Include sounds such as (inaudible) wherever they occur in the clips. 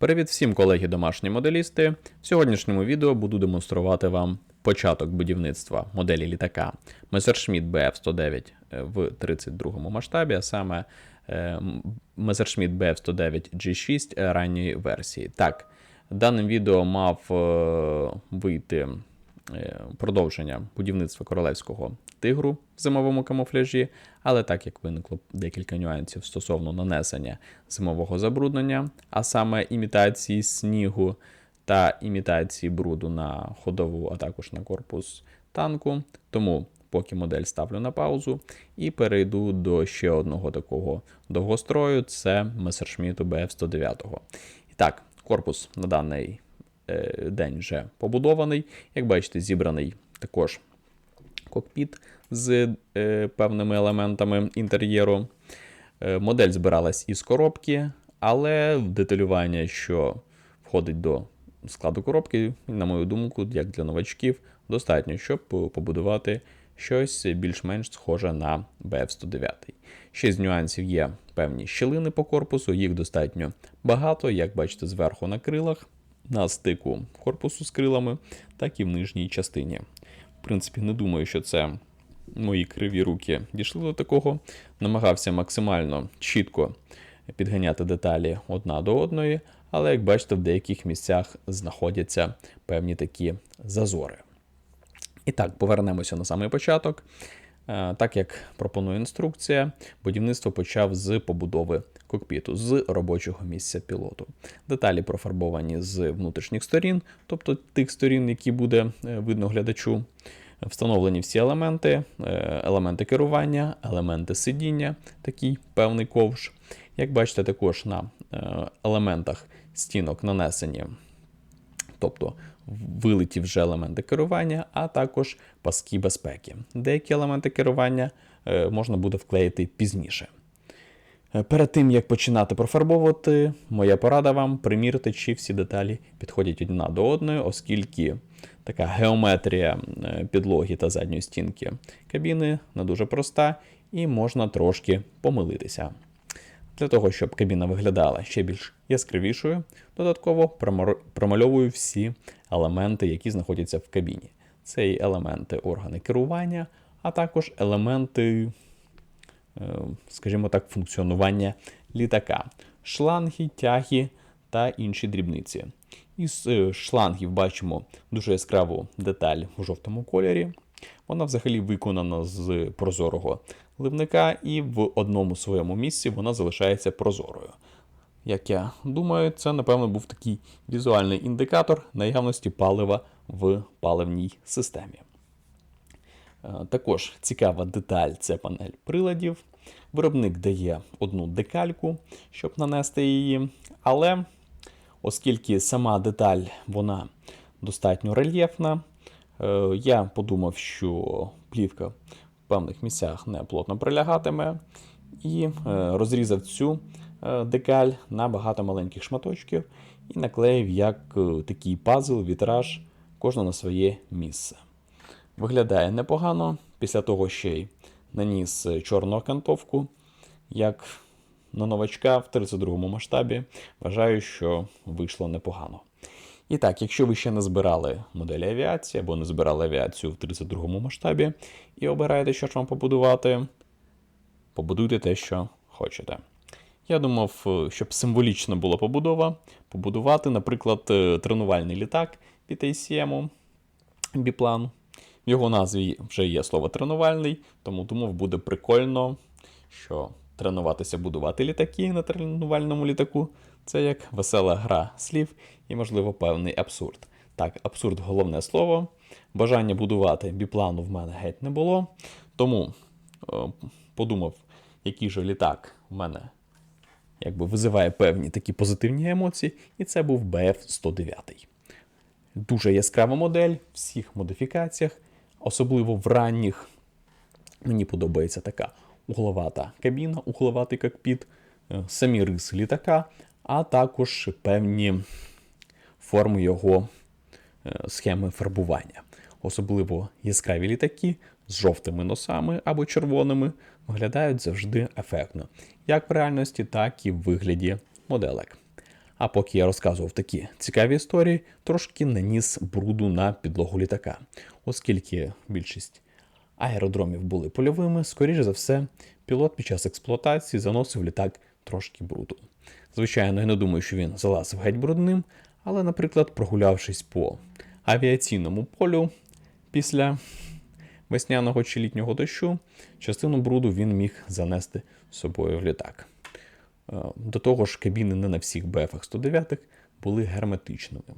Привіт всім колеги домашні моделісти. В сьогоднішньому відео буду демонструвати вам початок будівництва моделі літака Messerschmitt Bf-109 в 32 масштабі, а саме е, Messerschmitt Bf-109 G6 ранньої версії. Так, даним відео мав е, вийти е, продовження будівництва королевського тигру в зимовому камуфляжі, але так як виникло декілька нюансів стосовно нанесення зимового забруднення, а саме імітації снігу та імітації бруду на ходову, а також на корпус танку. Тому поки модель ставлю на паузу і перейду до ще одного такого довгострою це Messerschmitt BF-109. І так, корпус на даний е, день вже побудований. Як бачите, зібраний також кокпіт з е, певними елементами інтер'єру. Е, модель збиралась із коробки, але деталювання, що входить до складу коробки, на мою думку, як для новачків, достатньо, щоб побудувати щось більш-менш схоже на BF-109. Ще з нюансів є певні щілини по корпусу, їх достатньо багато, як бачите, зверху на крилах, на стику корпусу з крилами, так і в нижній частині. В принципі, не думаю, що це мої криві руки дійшли до такого. Намагався максимально чітко підганяти деталі одна до одної, але як бачите, в деяких місцях знаходяться певні такі зазори. І так, повернемося на самий початок. Е, Так як пропонує інструкція, будівництво почав з побудови кокпіту, з робочого місця пілоту. Деталі профарбовані з внутрішніх сторін, тобто тих сторін, які буде е, видно глядачу. Встановлені всі елементи, е, елементи керування, елементи сидіння, такий певний ковш. Як бачите, також на елементах стінок нанесені тобто вилиті вже елементи керування, а також паски безпеки. Деякі елементи керування е, можна буде вклеїти пізніше. Е, Перед тим як починати профарбовувати, моя порада вам примірити, чи всі деталі підходять одна до одної, оскільки така геометрія е, підлоги та задньої стінки кабіни не дуже проста і можна трошки помилитися. Для того, щоб кабіна виглядала ще більш яскравішою, додатково промальовую всі елементи, які знаходяться в кабіні. Це і елементи органи керування, а також елементи, е, скажімо так, функціонування літака, шланги, тяги та інші дрібниці. Із е, шлангів бачимо дуже яскраву деталь у жовтому кольорі. Вона взагалі виконана з прозорого ливника, і в одному своєму місці вона залишається прозорою. Як я думаю, це, напевно, був такий візуальний індикатор наявності палива в паливній системі. Е, Також цікава деталь це панель приладів. Виробник дає одну декальку, щоб нанести її, але оскільки сама деталь вона достатньо рельєфна, е, я подумав, що плівка певних місцях не плотно прилягатиме, і е, розрізав цю е, декаль на багато маленьких шматочків і наклеїв як е, такий пазл, вітраж, кожна на своє місце. Виглядає непогано. Після того ще й наніс чорну окантовку, як на новачка в 32 му масштабі. Вважаю, що вийшло непогано. І так, якщо ви ще не збирали моделі авіації або не збирали авіацію в 32 масштабі і обираєте, що ж вам побудувати, побудуйте те, що хочете. Я думав, е, щоб символічно була побудова, побудувати, наприклад, е, тренувальний літак від ACM біплан. В його назві вже є слово тренувальний, тому думав, буде прикольно, що тренуватися будувати літаки на тренувальному літаку це як весела гра слів і, можливо, певний абсурд. Так, абсурд головне слово. Бажання будувати біплану в мене геть не було. Тому е, подумав, який же літак в мене якби визиває певні такі позитивні емоції, і це був BF-109. Дуже яскрава модель в всіх модифікаціях, особливо в ранніх. Мені подобається така угловата кабіна, угловатий кокпіт, е, самі риси літака, а також певні форми його е, схеми фарбування. Особливо яскраві літаки з жовтими носами або червоними виглядають завжди ефектно, як в реальності, так і в вигляді моделек. А поки я розказував такі цікаві історії, трошки наніс бруду на підлогу літака, оскільки більшість аеродромів були польовими, скоріше за все, пілот під час експлуатації заносив літак трошки бруду. Звичайно, я не думаю, що він залазив геть брудним, але, наприклад, прогулявшись по авіаційному полю після весняного чи літнього дощу, частину бруду він міг занести з собою в літак. Е, До того ж, кабіни не на всіх BF 109 були герметичними.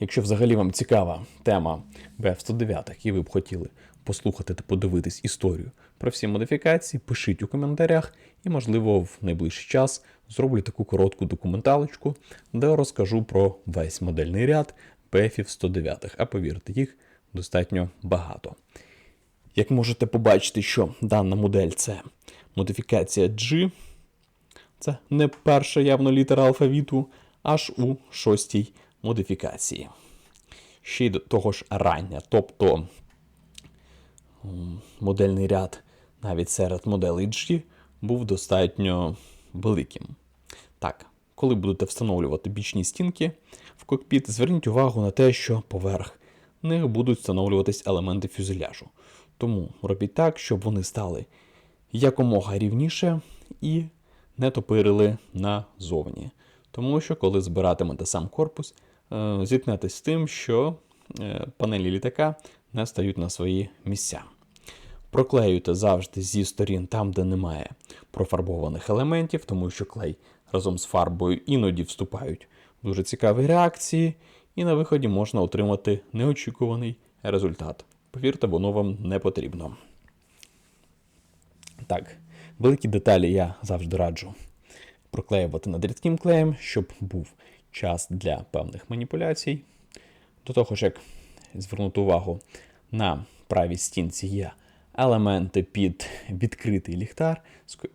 Якщо взагалі вам цікава тема BF 109 і ви б хотіли послухати та подивитись історію про всі модифікації, пишіть у коментарях, і, можливо, в найближчий час зроблю таку коротку документалочку, де розкажу про весь модельний ряд BF 109, а повірте, їх достатньо багато. Як можете побачити, що дана модель це модифікація G, це не перша явно літера алфавіту, аж у шостій модифікації. Ще й до того ж рання. Тобто модельний ряд навіть серед моделей G був достатньо великим. Так, коли будете встановлювати бічні стінки в кокпіт, зверніть увагу на те, що поверх них будуть встановлюватись елементи фюзеляжу. Тому робіть так, щоб вони стали якомога рівніше і не топирили назовні. Тому що, коли збиратимете сам корпус, е, зіткнетесь з тим, що е, панелі літака не стають на свої місця. Проклеюйте завжди зі сторін там, де немає профарбованих елементів, тому що клей разом з фарбою іноді вступають в дуже цікаві реакції, і на виході можна отримати неочікуваний результат. Повірте, воно вам не потрібно. Так, великі деталі я завжди раджу проклеювати над рідким клеєм, щоб був час для певних маніпуляцій. До того ж, як звернути увагу на правій стінці є елементи під відкритий ліхтар.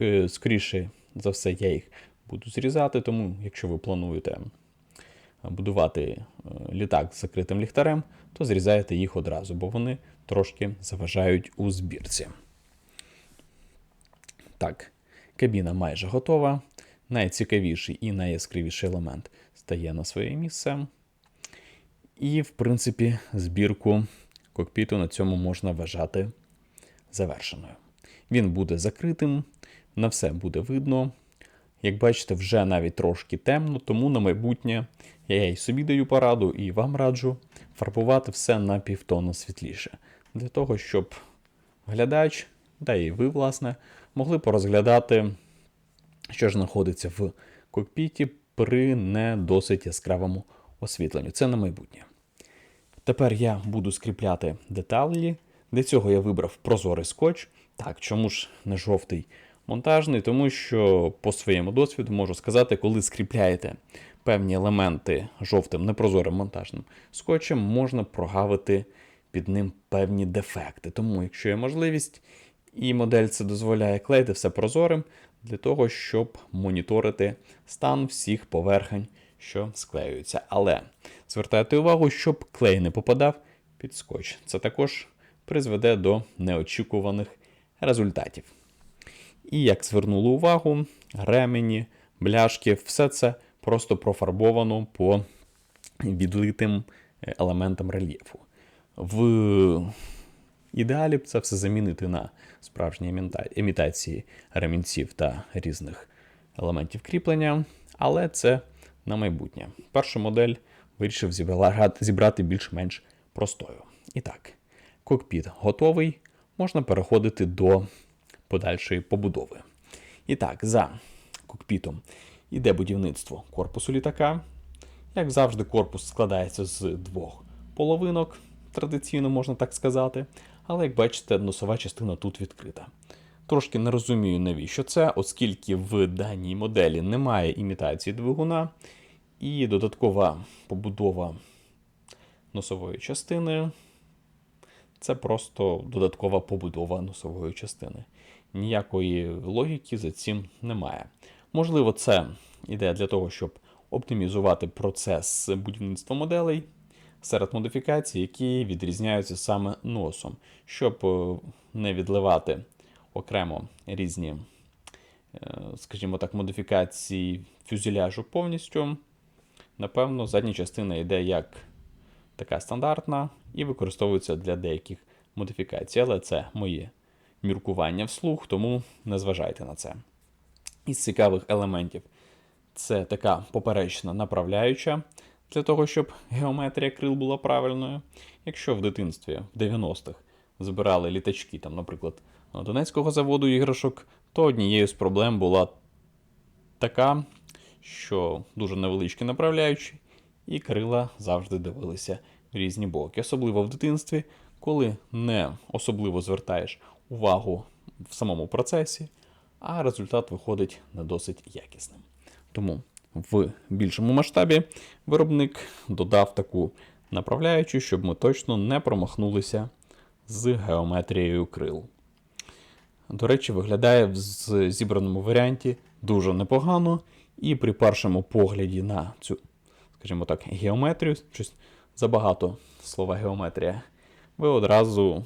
Е, Скоріше за все, я їх буду зрізати, тому якщо ви плануєте будувати е, літак з закритим ліхтарем, то зрізаєте їх одразу, бо вони трошки заважають у збірці. Так, кабіна майже готова. Найцікавіший і найяскравіший елемент стає на своє місце. І, в принципі, збірку кокпіту на цьому можна вважати завершеною. Він буде закритим, на все буде видно. Як бачите, вже навіть трошки темно, тому на майбутнє я і собі даю пораду, і вам раджу фарбувати все на півтону світліше. Для того, щоб глядач, та і ви, власне, могли порозглядати, що ж знаходиться в кокпіті при не досить яскравому освітленню. Це на майбутнє. Тепер я буду скріпляти деталі. Для цього я вибрав прозорий скотч. Так, чому ж не жовтий монтажний? Тому що по своєму досвіду можу сказати, коли скріпляєте певні елементи жовтим непрозорим монтажним скотчем, можна прогавити під ним певні дефекти. Тому, якщо є можливість, і модель це дозволяє клеїти все прозорим для того, щоб моніторити стан всіх поверхень, що склеюються. Але звертайте увагу, щоб клей не попадав під скотч. Це також призведе до неочікуваних результатів. І як звернули увагу, ремені, бляшки, все це просто профарбовано по відлитим е, елементам рельєфу. В ідеалі б це все замінити на справжні іміта- імітації ремінців та різних елементів кріплення, але це на майбутнє. Першу модель вирішив зібрати більш-менш простою. І так, кокпіт готовий, можна переходити до подальшої побудови. І так, за кокпітом іде будівництво корпусу літака. Як завжди, корпус складається з двох половинок, традиційно можна так сказати. Але як бачите, носова частина тут відкрита. Трошки не розумію, навіщо це, оскільки в даній моделі немає імітації двигуна, і додаткова побудова носової частини це просто додаткова побудова носової частини. Ніякої логіки за цим немає. Можливо, це ідея для того, щоб оптимізувати процес будівництва моделей серед модифікацій, які відрізняються саме носом, щоб е, не відливати окремо різні е, скажімо так, модифікації фюзеляжу повністю, напевно, задня частина йде як така стандартна і використовується для деяких модифікацій. Але це моє міркування вслух, тому не зважайте на це. Із цікавих елементів це така поперечна направляюча для того, щоб геометрія крил була правильною. Якщо в дитинстві в 90-х збирали літачки, там, наприклад, Донецького заводу іграшок, то однією з проблем була така, що дуже невеличкі направляючі, і крила завжди дивилися в різні боки. Особливо в дитинстві, коли не особливо звертаєш увагу в самому процесі, а результат виходить не досить якісним. Тому в більшому масштабі виробник додав таку направляючу, щоб ми точно не промахнулися з геометрією крил. До речі, виглядає в зібраному варіанті дуже непогано, і при першому погляді на цю, скажімо так, геометрію, щось забагато слова геометрія, ви одразу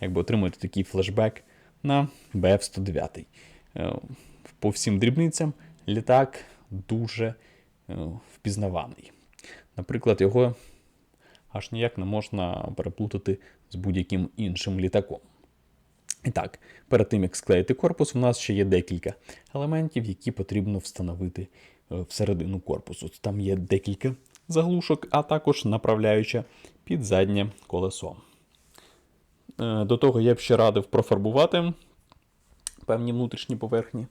якби отримуєте такий флешбек на BF-109. Е, По всім дрібницям літак дуже е, впізнаваний. Наприклад, його аж ніяк не можна переплутати з будь-яким іншим літаком. І так, перед тим як склеїти корпус, у нас ще є декілька елементів, які потрібно встановити всередину корпусу. Там є декілька заглушок, а також направляюча під заднє колесо. Е, До того я б ще радив профарбувати певні внутрішні поверхні,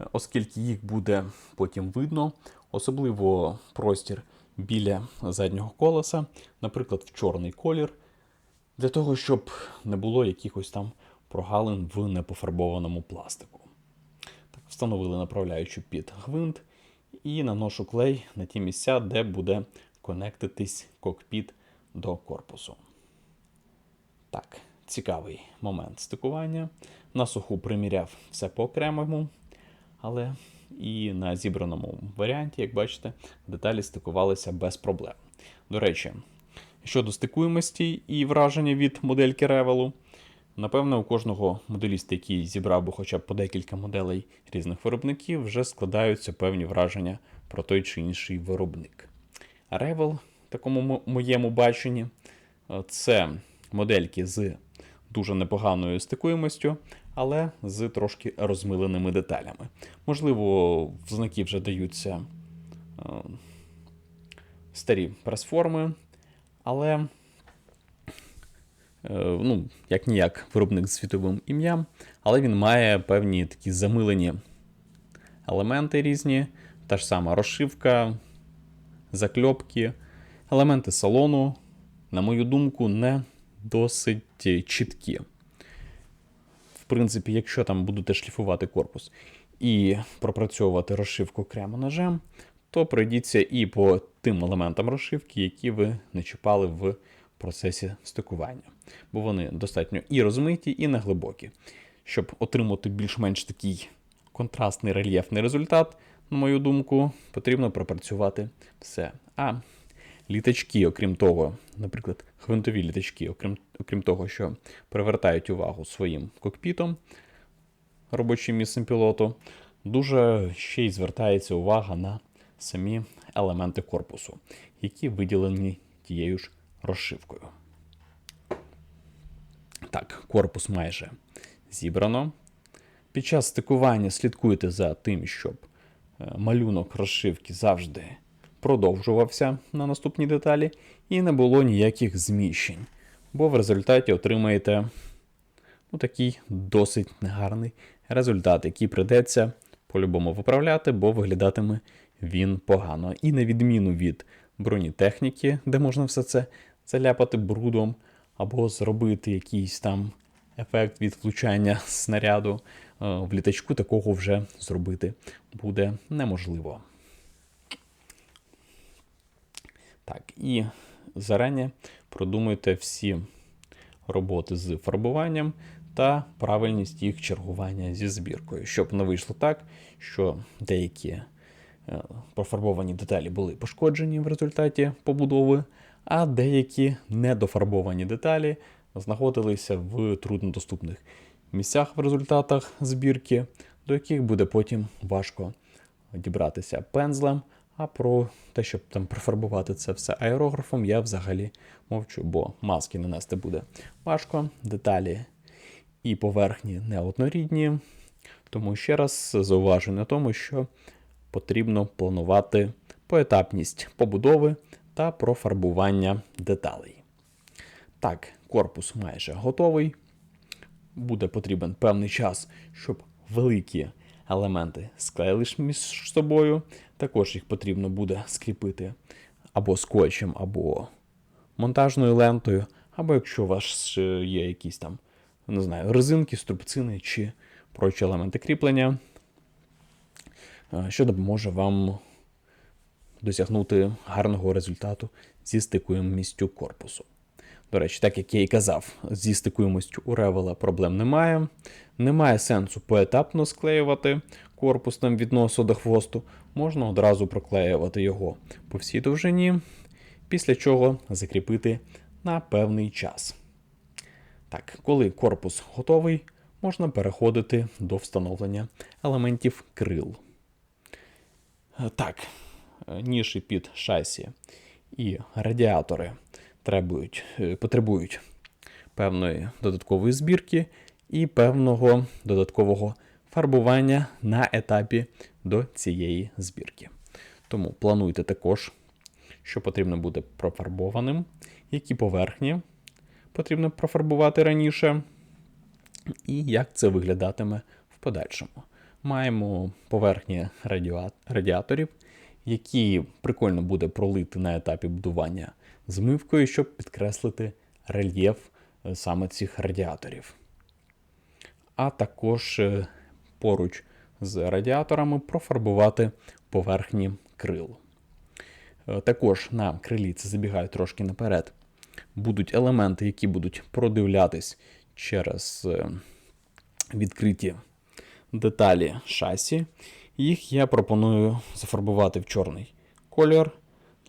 е, оскільки їх буде потім видно, особливо простір біля заднього колеса, наприклад, в чорний колір, для того, щоб не було якихось там прогалин в непофарбованому пластику. Так, встановили направляючу під гвинт і наношу клей на ті місця, де буде конектитись кокпіт до корпусу. Так, цікавий момент стикування. На суху приміряв все по окремому, але і на зібраному варіанті, як бачите, деталі стикувалися без проблем. До речі, щодо стикуємості і враження від модельки Ревелу, напевно, у кожного моделіста, який зібрав би хоча б по декілька моделей різних виробників, вже складаються певні враження про той чи інший виробник. Ревел, в такому моєму баченні, е, це модельки з дуже непоганою стикуємостю, але з трошки розмиленими деталями. Можливо, в знаки вже даються е, старі прес-форми, але ну, як ніяк виробник з світовим ім'ям, але він має певні такі замилені елементи різні, та ж сама розшивка, закльопки, елементи салону, на мою думку, не досить чіткі. В принципі, якщо там будете шліфувати корпус і пропрацьовувати розшивку окремо ножем, то пройдіться і по тим елементам розшивки, які ви не чіпали в процесі стикування. Бо вони достатньо і розмиті, і неглибокі. Щоб отримати більш-менш такий контрастний рельєфний результат, на мою думку, потрібно пропрацювати все. А літачки, окрім того, наприклад, гвинтові літачки, окрім, окрім того, що привертають увагу своїм кокпітом, робочим місцем пілоту, дуже ще й звертається увага на самі елементи корпусу, які виділені тією ж розшивкою. Так, корпус майже зібрано. Під час стикування слідкуйте за тим, щоб е, малюнок розшивки завжди продовжувався на наступні деталі і не було ніяких зміщень, бо в результаті отримаєте ну, такий досить негарний результат, який придеться по-любому виправляти, бо виглядатиме він погано. І на відміну від бронетехніки, де можна все це заляпати брудом, або зробити якийсь там ефект від влучання (laughs) снаряду, е, в літачку такого вже зробити буде неможливо. Так, і зарані продумуйте всі роботи з фарбуванням та правильність їх чергування зі збіркою, щоб не вийшло так, що деякі е, пофарбовані деталі були пошкоджені в результаті побудови, а деякі недофарбовані деталі знаходилися в труднодоступних місцях в результатах збірки, до яких буде потім важко дібратися пензлем. А про те, щоб там профарбувати це все аерографом, я взагалі мовчу, бо маски нанести буде важко, деталі і поверхні не однорідні. Тому ще раз зауважу на тому, що потрібно планувати поетапність побудови та профарбування деталей. Так, корпус майже готовий. Буде потрібен певний час, щоб великі елементи склеїлись між собою. Також їх потрібно буде скріпити або скотчем, або монтажною лентою, або якщо у вас є якісь там, не знаю, резинки, струбцини чи прочі елементи кріплення, е, що допоможе вам досягнути гарного результату зі стикуємістю корпусу. До речі, так як я і казав, зі стикуємостю у ревела проблем немає. Немає сенсу поетапно склеювати корпус там від носу до хвосту. Можна одразу проклеювати його по всій довжині, після чого закріпити на певний час. Так, коли корпус готовий, можна переходити до встановлення елементів крил. Е, Так, ніші під шасі і радіатори требують, е, потребують певної додаткової збірки і певного додаткового фарбування на етапі до цієї збірки. Тому плануйте також, що потрібно буде профарбованим, які поверхні потрібно профарбувати раніше, і як це виглядатиме в подальшому. Маємо поверхні радіаторів, які прикольно буде пролити на етапі будування змивкою, щоб підкреслити рельєф е, саме цих радіаторів. А також е, поруч з радіаторами профарбувати поверхні крил. Е, Також на крилі це забігаю трошки наперед. Будуть елементи, які будуть продивлятись через відкриті деталі шасі. Їх я пропоную зафарбувати в чорний колір,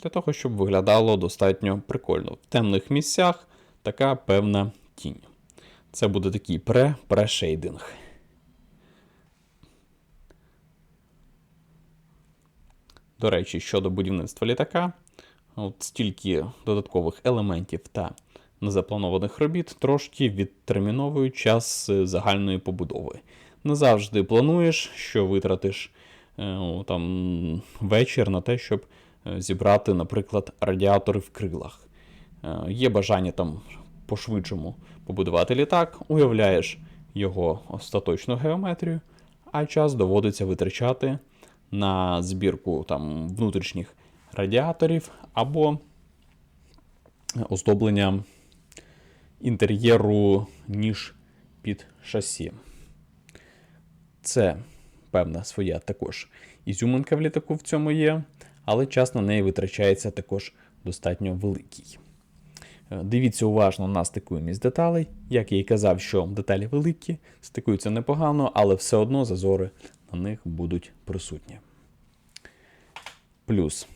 для того, щоб виглядало достатньо прикольно. В темних місцях така певна тінь. Це буде такий пре-пре-шейдинг. До речі, щодо будівництва літака, от стільки додаткових елементів та незапланованих робіт трошки відтерміновують час е, загальної побудови. Не завжди плануєш, що витратиш е, там, вечір на те, щоб е, зібрати, наприклад, радіатори в крилах. Е, Є бажання там по-швидшому побудувати літак, уявляєш його остаточну геометрію, а час доводиться витрачати на збірку там, внутрішніх радіаторів або оздоблення інтер'єру ніж під шасі. Це певна своя також ізюминка в літаку в цьому є, але час на неї витрачається також достатньо великий. Е, Дивіться уважно на стикуємість деталей. Як я і казав, що деталі великі, стикуються непогано, але все одно зазори на них будуть присутні. Плюс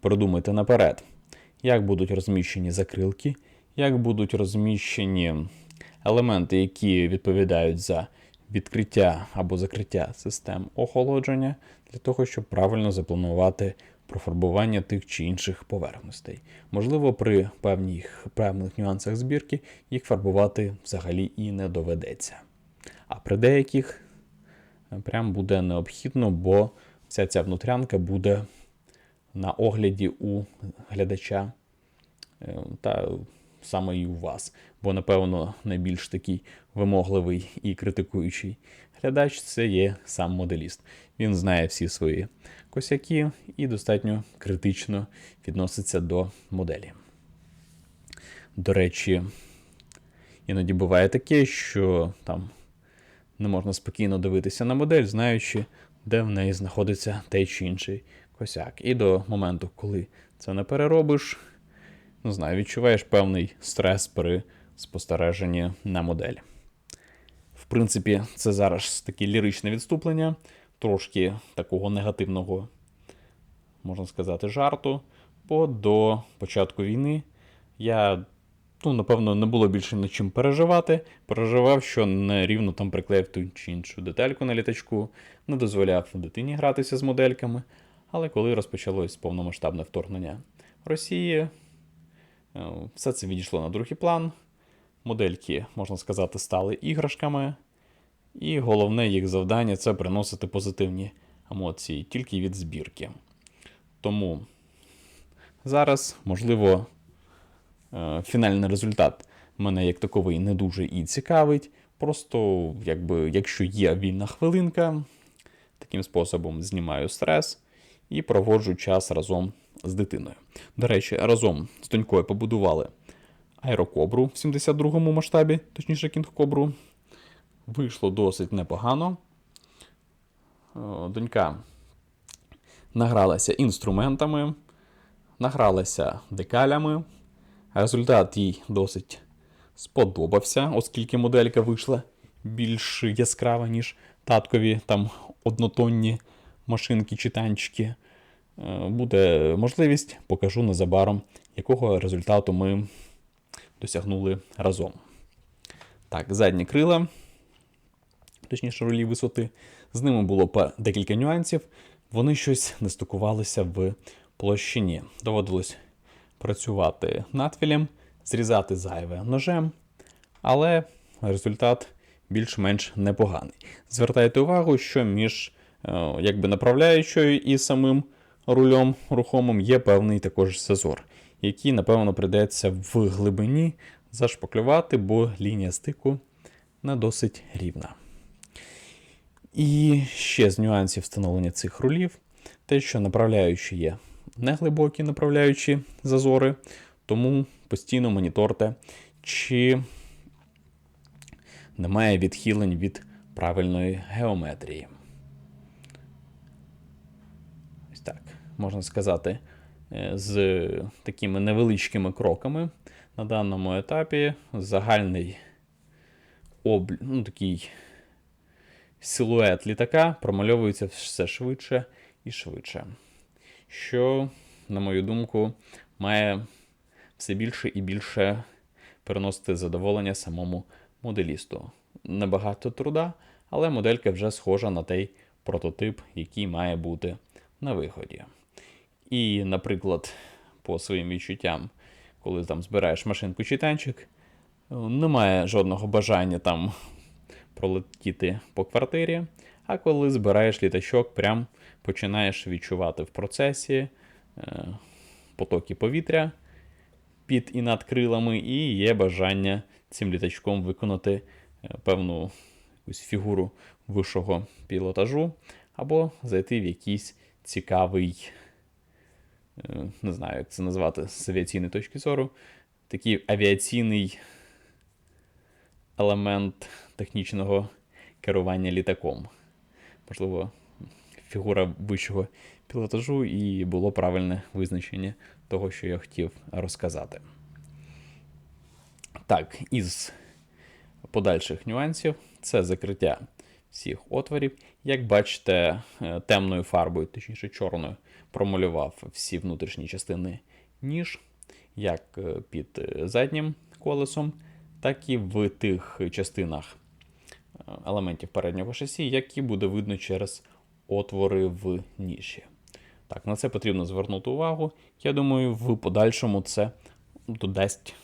продумайте наперед, як будуть розміщені закрилки, як будуть розміщені елементи, які відповідають за відкриття або закриття систем охолодження, для того, щоб правильно запланувати профарбування тих чи інших поверхностей. Можливо, при певних, певних нюансах збірки їх фарбувати взагалі і не доведеться. А при деяких е, прям буде необхідно, бо вся ця внутрянка буде на огляді у глядача е, та саме і у вас. Бо, напевно, найбільш такий вимогливий і критикуючий глядач це є сам моделіст. Він знає всі свої косяки і достатньо критично відноситься до моделі. До речі, іноді буває таке, що там не можна спокійно дивитися на модель, знаючи, де в неї знаходиться той чи інший косяк. І до моменту, коли це не переробиш, не знаю, відчуваєш певний стрес при спостереженні на модель. В принципі, це зараз таке ліричне відступлення, трошки такого негативного, можна сказати, жарту. Бо до початку війни я ну, напевно, не було більше над чим переживати. Переживав, що не рівно там приклеїв ту чи іншу детальку на літачку, не дозволяв дитині гратися з модельками. Але коли розпочалось повномасштабне вторгнення Росії, все це відійшло на другий план. Модельки, можна сказати, стали іграшками. І головне їх завдання це приносити позитивні емоції тільки від збірки. Тому зараз, можливо, е, фінальний результат мене як таковий не дуже і цікавить. Просто, якби, якщо є вільна хвилинка, таким способом знімаю стрес і проводжу час разом з дитиною. До речі, разом з донькою побудували аерокобру в 72-му масштабі, точніше кінг-кобру. Вийшло досить непогано. Е, Донька награлася інструментами, награлася декалями. Результат їй досить сподобався, оскільки моделька вийшла більш яскрава, ніж таткові там однотонні машинки чи танчики. Е, Буде можливість, покажу незабаром, якого результату ми досягнули разом. Так, задні крила, точніше рулі висоти. З ними було декілька нюансів. Вони щось не стикувалися в площині. Доводилось працювати надфілем, зрізати зайве ножем, але результат більш-менш непоганий. Звертайте увагу, що між е, якби направляючою і самим рулем рухомим є певний також зазор, який, напевно, прийдеться в глибині зашпаклювати, бо лінія стику не досить рівна. І ще з нюансів встановлення цих рулів, те, що направляючі є неглибокі направляючі зазори, тому постійно моніторте, чи немає відхилень від правильної геометрії. Ось так, можна сказати, е, з такими невеличкими кроками на даному етапі загальний об... ну, такий силует літака промальовується все швидше і швидше. Що, на мою думку, має все більше і більше переносити задоволення самому моделісту. Небагато труда, але моделька вже схожа на той прототип, який має бути на виході. І, наприклад, по своїм відчуттям, коли там збираєш машинку чи танчик, немає жодного бажання там пролетіти по квартирі. А коли збираєш літачок, прям починаєш відчувати в процесі е, потоки повітря під і над крилами, і є бажання цим літачком виконати е, певну якусь фігуру вищого пілотажу, або зайти в якийсь цікавий, не знаю, як це назвати з авіаційної точки зору, такий авіаційний елемент технічного керування літаком. Можливо, фігура вищого пілотажу і було правильне визначення того, що я хотів розказати. Так, із подальших нюансів це закриття всіх отворів. Як бачите, е, темною фарбою, точніше чорною, промалював всі внутрішні частини ніж, як е, під е, заднім колесом, так і в тих частинах елементів переднього шасі, які буде видно через отвори в ніші. Так, на це потрібно звернути увагу. Я думаю, в подальшому це додасть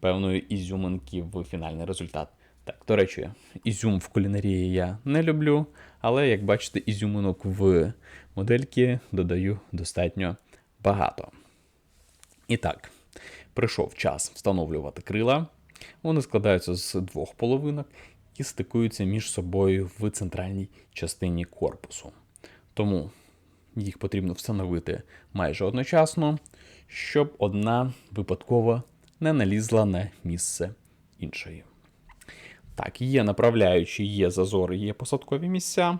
певної ізюминки в фінальний результат. Так, до речі, ізюм в кулінарії я не люблю, але як бачите, ізюминок в модельки додаю достатньо багато. І так, прийшов час встановлювати крила. Вони складаються з двох половинок і стикуються між собою в центральній частині корпусу. Тому їх потрібно встановити майже одночасно, щоб одна випадково не налізла на місце іншої. Так, є направляючі, є зазори, є посадкові місця,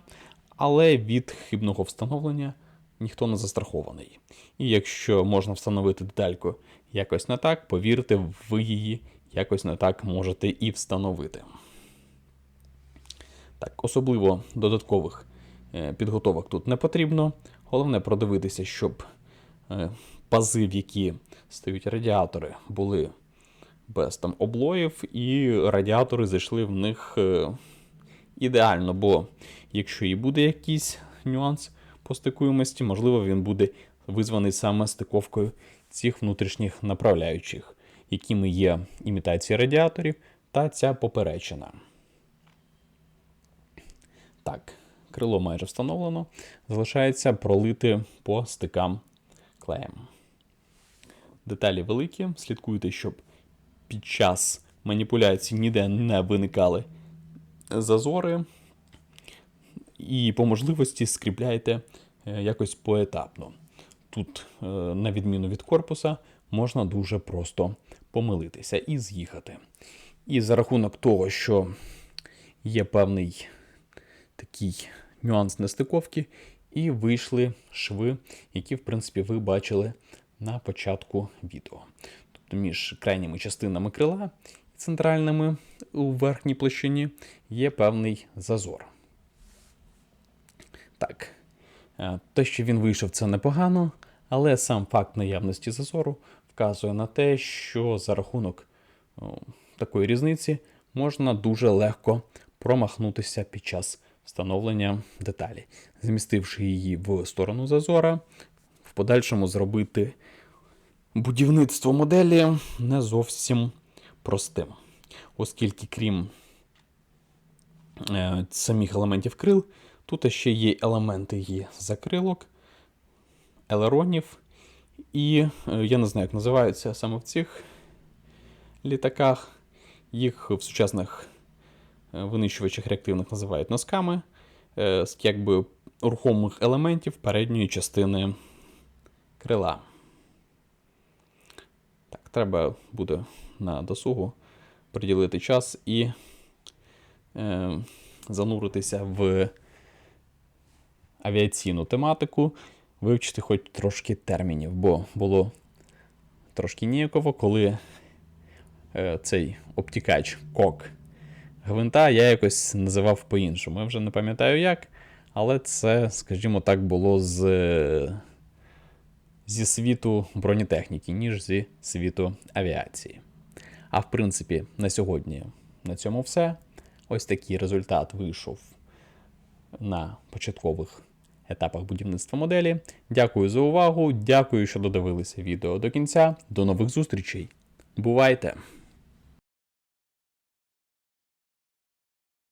але від хибного встановлення ніхто не застрахований. І якщо можна встановити детальку якось не так, повірте, ви її якось не так можете і встановити. Так, особливо додаткових е, підготовок тут не потрібно. Головне продивитися, щоб е, пази, в які стають радіатори, були без там облоїв, і радіатори зайшли в них е, ідеально, бо якщо і буде якийсь нюанс по стикуємості, можливо, він буде визваний саме стиковкою цих внутрішніх направляючих, якими є імітація радіаторів та ця поперечина. Так, крило майже встановлено. Залишається пролити по стикам клеєм. Деталі великі. Слідкуйте, щоб під час маніпуляцій ніде не виникали зазори. І по можливості скріпляйте е, якось поетапно. Тут, е, на відміну від корпуса, можна дуже просто помилитися і з'їхати. І за рахунок того, що є певний такий нюанс нестиковки, і вийшли шви, які, в принципі, ви бачили на початку відео. Між крайніми частинами крила і центральними у верхній площині є певний зазор. Так, е, те, що він вийшов, це непогано, але сам факт наявності зазору вказує на те, що за рахунок такої різниці можна дуже легко промахнутися під час встановлення деталі, змістивши її в сторону зазора, в подальшому зробити будівництво моделі не зовсім простим, оскільки крім е, самих елементів крил, тут ще є елементи її закрилок, елеронів, і е, я не знаю, як називаються саме в цих літаках. Їх в сучасних е, винищувачах реактивних називають носками з якби рухомих елементів передньої частини крила. Треба буде на досугу приділити час і е, зануритися в авіаційну тематику, вивчити хоч трошки термінів, бо було трошки ніяково, коли е, цей обтікач кок гвинта я якось називав по-іншому. Я вже не пам'ятаю як, але це, скажімо так, було з, зі світу бронетехніки, ніж зі світу авіації. А в принципі, на сьогодні на цьому все. Ось такий результат вийшов на початкових етапах будівництва моделі. Дякую за увагу. Дякую, що додивилися відео до кінця. До нових зустрічей. Бувайте!